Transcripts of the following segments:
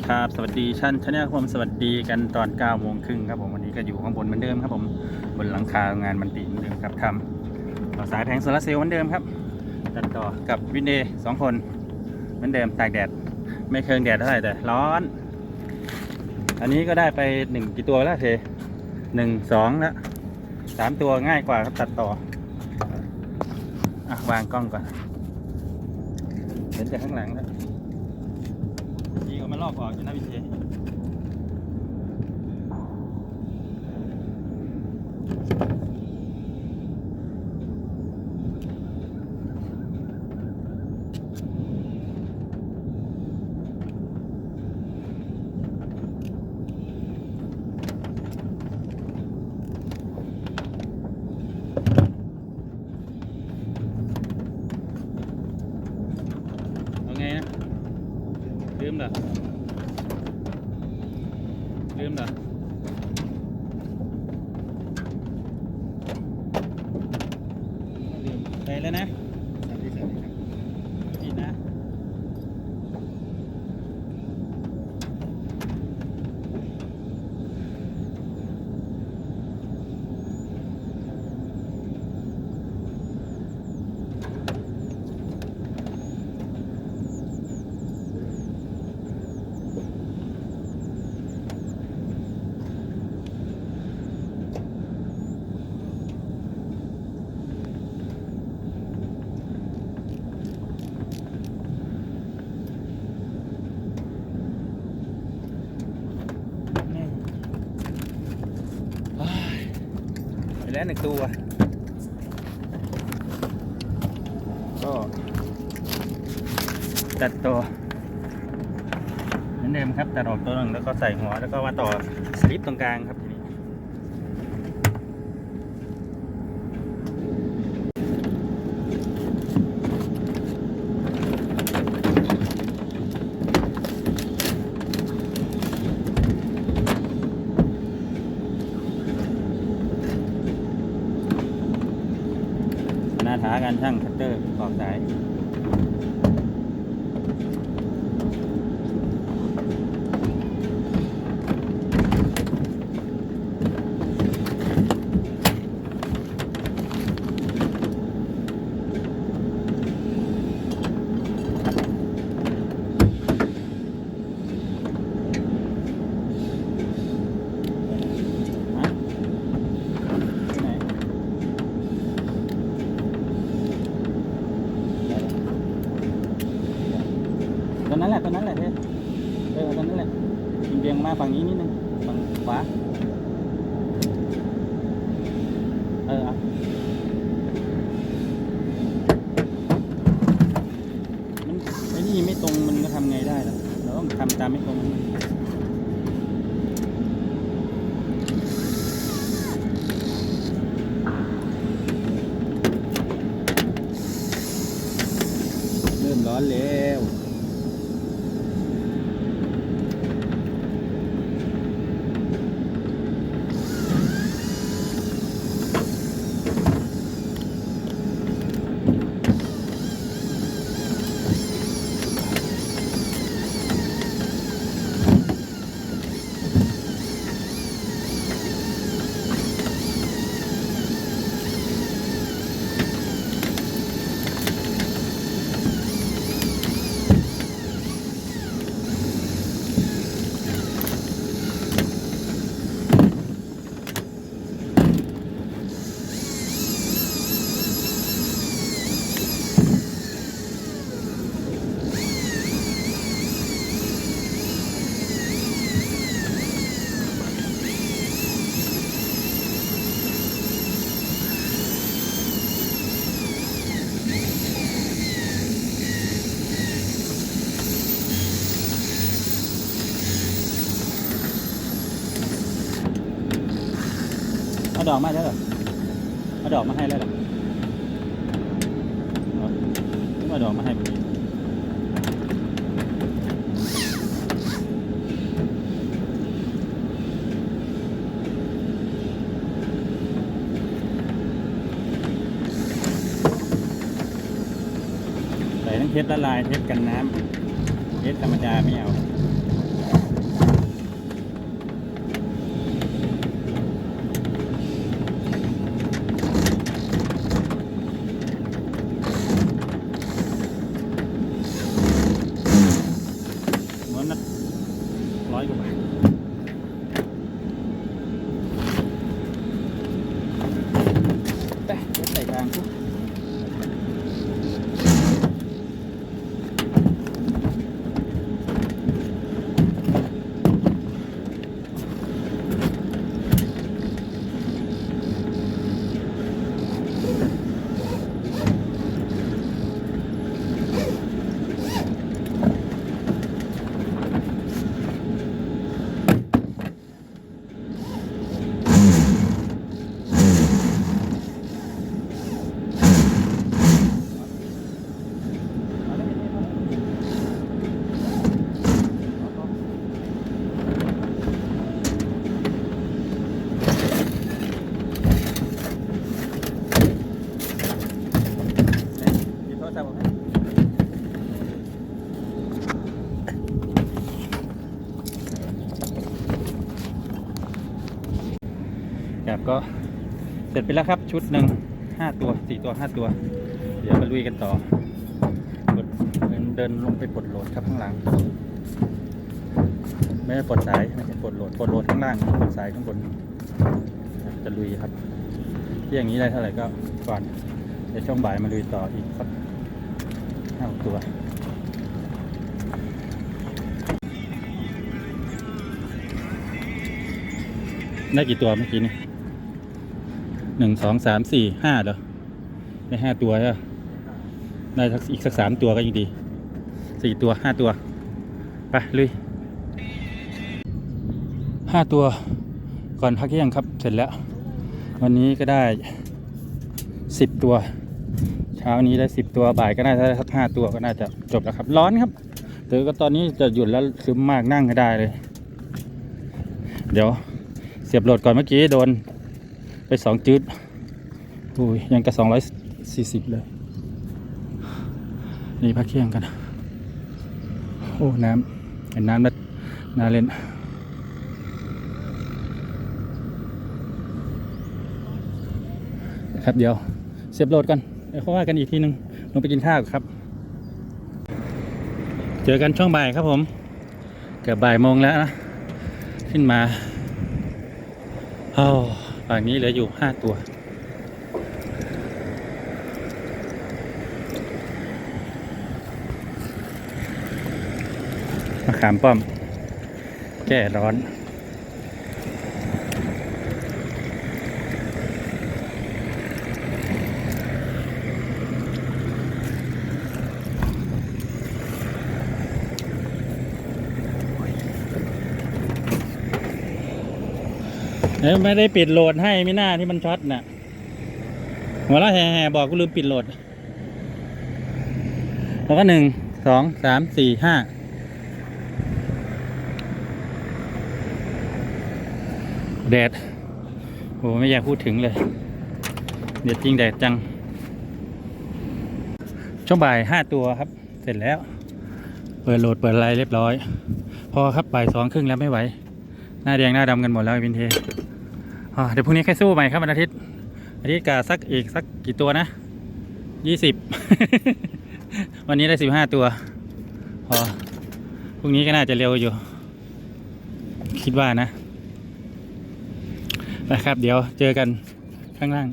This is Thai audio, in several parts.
ดีครับ สวัสดีชั้นชาแนลครับผมสวัสดีกันตอน9โมงครึ่งครับผมวันนี้ก็อยู่ข้างบนเหมือนเดิมครับผมบนหลังคางานมันติเหมือนเดิมครับทำต่อสายแผงโซลาเซลล์เหมือนเดิมครับตัดต่อกับวินเดย์สองคนเหมือนเดิมตากแดดไม่เคืองแดดเท่าไหร่แต่ร้อน อันนี้ก็ได้ไปหนึ่งกี่ตัวแล้วเทหนึ่งสองแล้วสามตัวง่ายกว่าครับตัดต่ออวางกล้องก่อนเห็นจากข้างหลังแล้ว ดีกว่ามันลอกออกอยู่นะพี่เจเอาไงนะลืมเหรอ ลืมเหรอลืมไปแล้วนะ แล้วหนึ่งตัว ก็ตัดตัวเหมือนเดิมครับตัดออกตัวหนึ่งแล้วก็ใส่หัวแล้วก็มาต่อสลิปตรงกลางครับานช่างคัตเตอร์ขอบสาย นนั้นแหละตอนนั้นแหละเท่เออตอนนั้นแหละเบียงมาฝั่งนี้นิดนึงฝั่งขวาเออมันไอ้นี่ไม่ตรงมันก็ทำไงได้ล่ะเราต้องทำตามไม่ตรงมัน ดอกมาแล้วเหรอเอาดอกมาให้แล้วเหรอเอาเอาดอกมาให้พอดีใส่ทั้งเทสละลายเทสกันน้ำเทสธรรมดาไม่เอา นัดร้อยกว่าบาทไป เดี๋ยวใส่กลางปุ๊บ หยิบโทรศัพท์ออกให้ ครับก็เสร็จไปแล้วครับชุดหนึ่งห้าตัวสี่ตัวห้าตัว เดี๋ยวมาลุยกันต่อกดเดินเดินลงไปปลดโหลดครับข้างหลังไม่ได้ปลดสายไม่ใช่ปลดโหลดปลดโหลดข้างล่างปลดสายข้างบนจะลุยครับที่อย่างนี้ได้เท่าไหร่ก็ก่อนเดี๋ยวช่วงบ่ายมาลุยต่ออีกสักห้าหกตัวได้กี่ตัวเมื่อกี้นี่ หนึ่งสองสามสี่ห้าเหรอได้ห้าตัวใช่ได้สักอีกสักสามตัวก็ยังดีสี่ตัวห้าตัวไปลุยห้าตัวก่อนพักเที่ยงครับเสร็จแล้ว วันนี้ก็ได้สิบตัว เช้านี้ได้สิบตัวบ่ายก็น่าจะได้สักห้าตัวก็น่าจะจบแล้วครับ ร้อนครับแต่ก็ตอนนี้จะหยุดแล้วซึมมากนั่งก็ได้เลย เดี๋ยวเสียบโหลดก่อนเมื่อกี้โดน ไปสองจืดอุ้ยยังกับสองร้อยสี่สิบเลย นี่พักเที่ยงกัน โอ้ น้ำเห็นน้ำแล้วน่าเล่นครับเดี๋ยวเสียบโหลดก่อนเดี๋ยวเขาว่ากันอีกทีนึงลงไปกินข้าวครับ เจอกันช่วงบ่ายครับผม เกือบบ่ายโมงแล้วนะ ขึ้นมาโอ้ ฝั่งนี้เหลืออยู่ห้าตัวมะขามป้อม แก้ร้อน เอ้ยไม่ได้ปิดโหลดให้ไม่น่าที่มันช็อตน่ะหัวเราะแห่ๆบอกกูลืมปิดโหลดแล้วก็หนึ่งสองสามสี่ห้าแดดโอ้ไม่อยากพูดถึงเลยเด็ดจริงแดดจัง ช่วงบ่ายห้าตัวครับ เสร็จแล้ว เปิดโหลดเปิดอะไรเรียบร้อย พอครับบ่ายสองครึ่งแล้วไม่ไหว หน้าแดงหน้าดำกันหมดแล้วไอ้วินเทอเดี๋ยวพรุ่งนี้ค่อยสู้ใหม่ครับวันอาทิตย์อาทิตย์กาสักอีกสักกี่ตัวนะยี่สิบวันนี้ได้สิบห้าตัว พอพรุ่งนี้ก็น่าจะเร็วอยู่ คิดว่านะนะครับ เดี๋ยวเจอกันข้างล่าง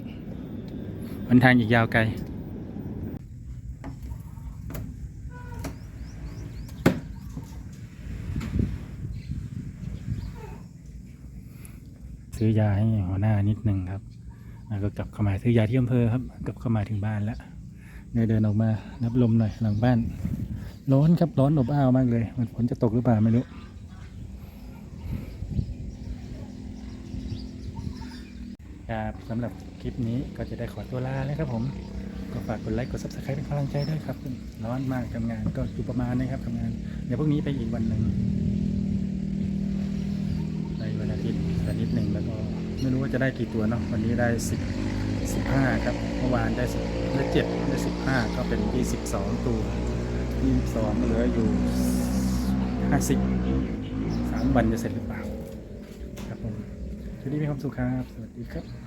วันทางอีกยาวไกล ซื้อยาให้หัวหน้านิดหนึ่งครับแล้วก็กลับเข้ามาซื้อยาที่อำเภอครับ กลับเข้ามาถึงบ้านแล้วเดินออกมารับลมหน่อยหลังบ้าน ร้อนครับร้อนอบอ้าวมากเลย มันฝนจะตกหรือเปล่าไม่รู้ครับสำหรับคลิปนี้ก็จะได้ขอตัวลาแล้วครับผม ก็ฝากกดไลค์กด subscribe เป็นกำลังใจด้วยครับ ร้อนมากทำงานก็อยู่ประมาณนี้ครับทำงาน เดี๋ยวพรุ่งนี้ไปอีกวันหนึ่ง ในวัน อาทิตย์สักนิดหนึ่งแล้วก็ไม่รู้ว่าจะได้กี่ตัวเนาะวันนี้ได้สิบสิบห้าครับเมื่อวานได้สิบได้เจ็ดได้สิบห้าก็เป็นยี่สิบสองตัวยี่สิบสองเหลืออยู่ห้าสิบสามวันจะเสร็จหรือเปล่าครับผมช่นี้มีความสุขครับ สวัสดีครับ